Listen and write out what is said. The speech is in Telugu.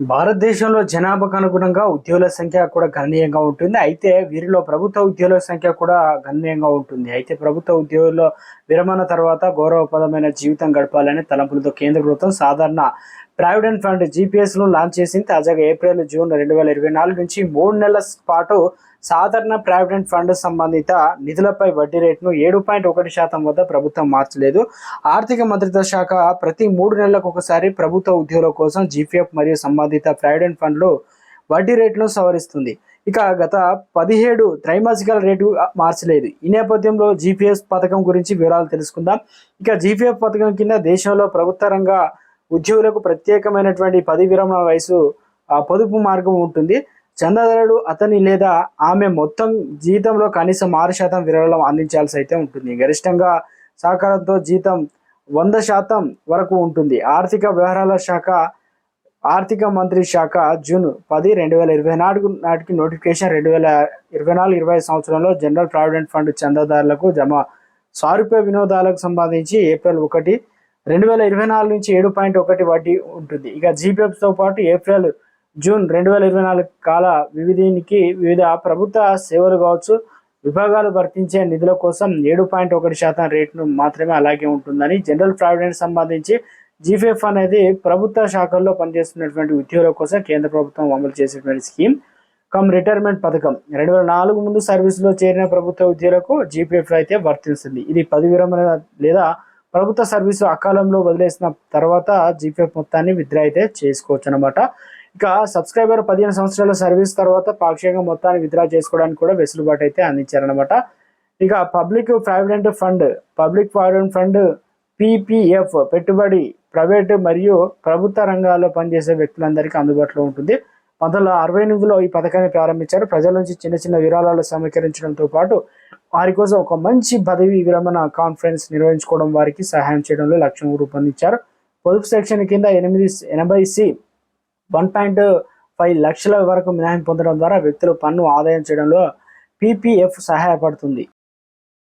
భారతదేశంలో జనాభాకు అనుగుణంగా ఉద్యోగుల సంఖ్య కూడా గణనీయంగా ఉంటుంది. అయితే వీరిలో ప్రభుత్వ ఉద్యోగుల సంఖ్య కూడా గణనీయంగా ఉంటుంది. అయితే ప్రభుత్వ ఉద్యోగుల్లో విరమణ తర్వాత గౌరవప్రదమైన జీవితం గడపాలని తలంపులతో కేంద్ర ప్రభుత్వం సాధారణ ప్రావిడెంట్ ఫండ్ జీపీఎస్ను లాంచ్ చేసింది తాజాగా ఏప్రిల్ జూన్ రెండు వేల ఇరవై నాలుగు నుంచి మూడు నెలల పాటు సాధారణ ప్రావిడెంట్ ఫండ్ సంబంధిత నిధులపై వడ్డీ రేటును ఏడు పాయింట్ ఒకటి శాతం వద్ద ప్రభుత్వం మార్చలేదు. ఆర్థిక మంత్రిత్వ శాఖ ప్రతి మూడు నెలలకు ఒకసారి ప్రభుత్వ ఉద్యోగుల కోసం జీపీఎఫ్ మరియు సంబంధిత ప్రావిడెంట్ ఫండ్లు వడ్డీ రేటును సవరిస్తుంది. ఇక గత పదిహేడు త్రైమాసికాల రేటు మార్చలేదు. ఈ నేపథ్యంలో జీపీఎస్ పథకం గురించి వివరాలు తెలుసుకుందాం. ఇక జీపీఎఫ్ పథకం కింద దేశంలో ప్రభుత్వ రంగ ఉద్యోగులకు ప్రత్యేకమైనటువంటి పది విరమణ వయసు ఆ, పొదుపు మార్గం ఉంటుంది. చందాదారుడు అతని లేదా ఆమె మొత్తం జీతంలో కనీసం ఆరు శాతం విరాళం అందించాల్సి అయితే ఉంటుంది. గరిష్టంగా సహకారంతో జీతం వంద శాతం వరకు ఉంటుంది. ఆర్థిక వ్యవహారాల శాఖ ఆర్థిక మంత్రి శాఖ జూన్ పది రెండు వేల ఇరవై నాలుగు నాటికి నోటిఫికేషన్ రెండు వేల ఇరవై నాలుగు ఇరవై సంవత్సరంలో జనరల్ ప్రావిడెంట్ ఫండ్ చందాదారులకు జమ. సారూప్య వినోదాలకు సంబంధించి ఏప్రిల్ ఒకటి రెండు వేల ఇరవై నాలుగు నుంచి ఏడు పాయింట్ ఒకటి వడ్డీ ఉంటుంది. ఇక జీపీఎఫ్తో పాటు ఏప్రిల్ జూన్ రెండు వేల ఇరవై నాలుగు కాల వివిధికి వివిధ ప్రభుత్వ సేవలు కావచ్చు విభాగాలు వర్తించే నిధుల కోసం ఏడు పాయింట్ ఒకటి శాతం రేటును మాత్రమే అలాగే ఉంటుందని జనరల్ ప్రావిడెంట్ సంబంధించి జీపీఎఫ్ అనేది ప్రభుత్వ శాఖల్లో పనిచేస్తున్నటువంటి ఉద్యోగుల కోసం కేంద్ర ప్రభుత్వం అమలు చేసేటువంటి స్కీమ్. కమ్ రిటైర్మెంట్ పథకం రెండు వేల నాలుగు ముందు సర్వీసులో చేరిన ప్రభుత్వ ఉద్యోగులకు జీపీఎఫ్ అయితే వర్తిస్తుంది. ఇది పది విరమణ లేదా ప్రభుత్వ సర్వీసు అకాలంలో వదిలేసిన తర్వాత జీపీఎఫ్ మొత్తాన్ని విత్డ్రా అయితే చేసుకోవచ్చు అనమాట ఇక సబ్స్క్రైబర్ పదిహేను సంవత్సరాల సర్వీస్ తర్వాత పాక్షికంగా మొత్తాన్ని విత్డ్రా చేసుకోవడానికి కూడా వెసులుబాటు అయితే అందించారనమాట ఇక public provident fund public provident fund PPF పెట్టుబడి ప్రైవేటు మరియు ప్రభుత్వ రంగాల్లో పనిచేసే వ్యక్తులందరికీ అందుబాటులో ఉంటుంది. పంతొమ్మిది వందల అరవై ఎనిమిదిలో ఈ పథకాన్ని ప్రారంభించారు. ప్రజల నుంచి చిన్న చిన్న విరాళాలు సమీకరించడంతో పాటు వారి కోసం ఒక మంచి పదవి విరమణ కాన్ఫరెన్స్ నిర్వహించుకోవడం వారికి సహాయం చేయడంలో లక్ష్యం రూపొందించారు. పొదుపు సెక్షన్ కింద ఎనిమిది ఎనభై సి వన్ పాయింట్ ఫైవ్ లక్షల వరకు మినహాయింపు పొందడం ద్వారా వ్యక్తులు పన్ను ఆదాయం చేయడంలో పీపీఎఫ్ సహాయపడుతుంది.